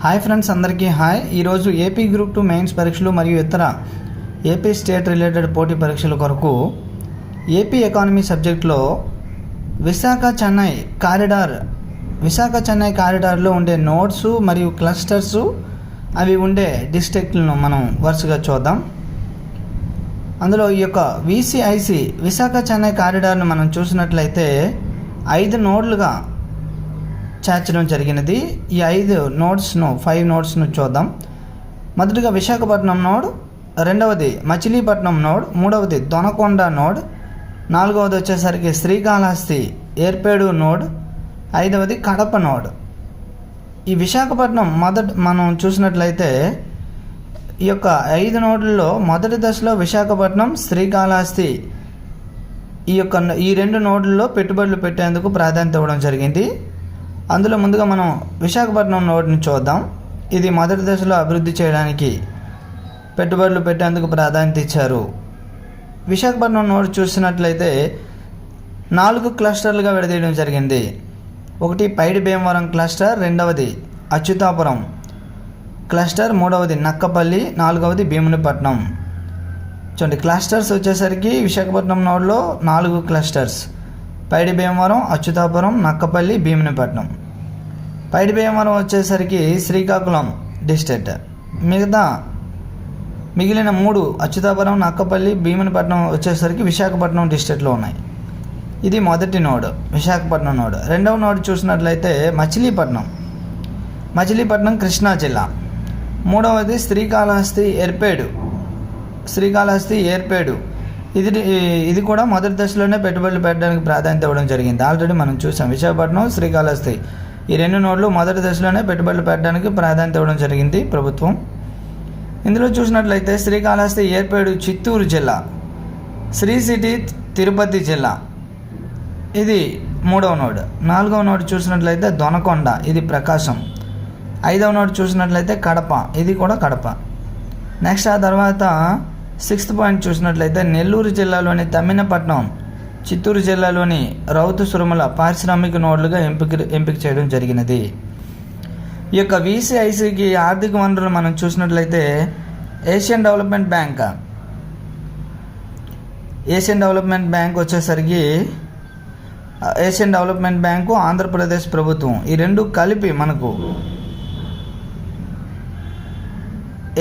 Hi friends అందరికీ hi. ఈరోజు AP group two mains పరీక్షలు మరియు ఇతర ఏపీ స్టేట్ రిలేటెడ్ పోటీ పరీక్షల కొరకు ఏపీ ఎకానమీ సబ్జెక్ట్లో విశాఖ చెన్నై కారిడార్ విశాఖ చెన్నై కారిడార్లో ఉండే నోట్స్ మరియు క్లస్టర్స్ అవి ఉండే డిస్ట్రిక్ట్లను మనం వరుసగా చూద్దాం. అందులో ఈ యొక్క విసిఐసి విశాఖ చెన్నై కారిడార్ను మనం చూసినట్లయితే ఐదు నోడ్లుగా చేర్చడం జరిగినది. ఈ ఐదు నోట్స్ను ఫైవ్ నోట్స్ను చూద్దాం. మొదటిగా విశాఖపట్నం నోడ్ రెండవది మచిలీపట్నం నోడ్ మూడవది దొనకొండ నోడ్ నాలుగవది వచ్చేసరికి శ్రీకాళహస్తి ఏర్పేడు నోడ్ ఐదవది కడప నోడ్. ఈ విశాఖపట్నం మొదట మనం చూసినట్లయితే ఈ యొక్క ఐదు నోడ్లలో మొదటి దశలో విశాఖపట్నం శ్రీకాళహస్తి ఈ యొక్క ఈ రెండు నోడ్లలో పెట్టుబడులు పెట్టేందుకు ప్రాధాన్యత ఇవ్వడం జరిగింది. అందులో ముందుగా మనం విశాఖపట్నం నోడ్ని చూద్దాం. ఇది మొదటి దశలో అభివృద్ధి చేయడానికి పెట్టుబడులు పెట్టేందుకు ప్రాధాన్యత ఇచ్చారు. విశాఖపట్నం నోడ్ చూసినట్లయితే నాలుగు క్లస్టర్లుగా విడదీయడం జరిగింది. ఒకటి పైడి భీమవరం క్లస్టర్ రెండవది అచ్యుతాపురం క్లస్టర్ మూడవది నక్కపల్లి నాలుగవది భీమునిపట్నం. చూడండి క్లస్టర్స్ వచ్చేసరికి విశాఖపట్నం నోడ్లో నాలుగు క్లస్టర్స్. పైడి భీమవరం అచ్యుతాపురం నక్కపల్లి భీమునిపట్నం. పైడి భీమవరం వచ్చేసరికి శ్రీకాకుళం డిస్ట్రిక్ట్. మిగతా మిగిలిన మూడు అచ్యుతాపురం నక్కపల్లి భీమునిపట్నం వచ్చేసరికి విశాఖపట్నం డిస్ట్రిక్ట్లో ఉన్నాయి. ఇది మొదటి నోడ్ విశాఖపట్నం నోడ్. రెండవ నోడ్ చూసినట్లయితే మచిలీపట్నం. మచిలీపట్నం కృష్ణా జిల్లా. మూడవది శ్రీకాళహస్తి ఏర్పేడు. శ్రీకాళహస్తి ఏర్పేడు. ఇది ఇది కూడా మొదటి దశలోనే పెట్టుబడులు పెట్టడానికి ప్రాధాన్యత ఇవ్వడం జరిగింది. ఆల్రెడీ మనం చూసాం విశాఖపట్నం శ్రీకాళహస్తి. ఈ రెండు నోడ్లు మొదటి దశలోనే పెట్టుబడులు పెట్టడానికి ప్రాధాన్యత ఇవ్వడం జరిగింది ప్రభుత్వం. ఇందులో చూసినట్లయితే శ్రీకాళహస్తి ఏర్పేడు చిత్తూరు జిల్లా శ్రీ సిటీ తిరుపతి జిల్లా. ఇది మూడవ నోడ్. నాలుగవ నోడ్ చూసినట్లయితే దొనకొండ ఇది ప్రకాశం. ఐదవ నోడ్ చూసినట్లయితే కడప ఇది కూడా కడప. నెక్స్ట్ ఆ తర్వాత సిక్స్త్ పాయింట్ చూసినట్లయితే నెల్లూరు జిల్లాలోని తమ్మినపట్నం చిత్తూరు జిల్లాలోని రౌతు సురుమల పారిశ్రామిక నోడ్లుగా ఎంపిక ఎంపిక చేయడం జరిగినది. ఈ యొక్క వీసీఐసికి ఆర్థిక వనరులు మనం చూసినట్లయితే Asian development bank Asian development bank వచ్చేసరికి ఏషియన్ డెవలప్మెంట్ బ్యాంకు ఆంధ్రప్రదేశ్ ప్రభుత్వం. ఈ రెండు కలిపి మనకు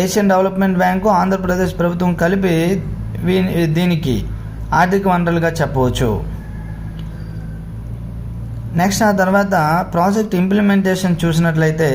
ఏషియన్ డెవలప్మెంట్ బ్యాంకు ఆంధ్రప్రదేశ్ ప్రభుత్వం కలిపి దీనికి ఆర్థిక వనరులుగా చెప్పవచ్చు. నెక్స్ట్ ఆ తర్వాత ప్రాజెక్ట్ ఇంప్లిమెంటేషన్ చూసినట్లయితే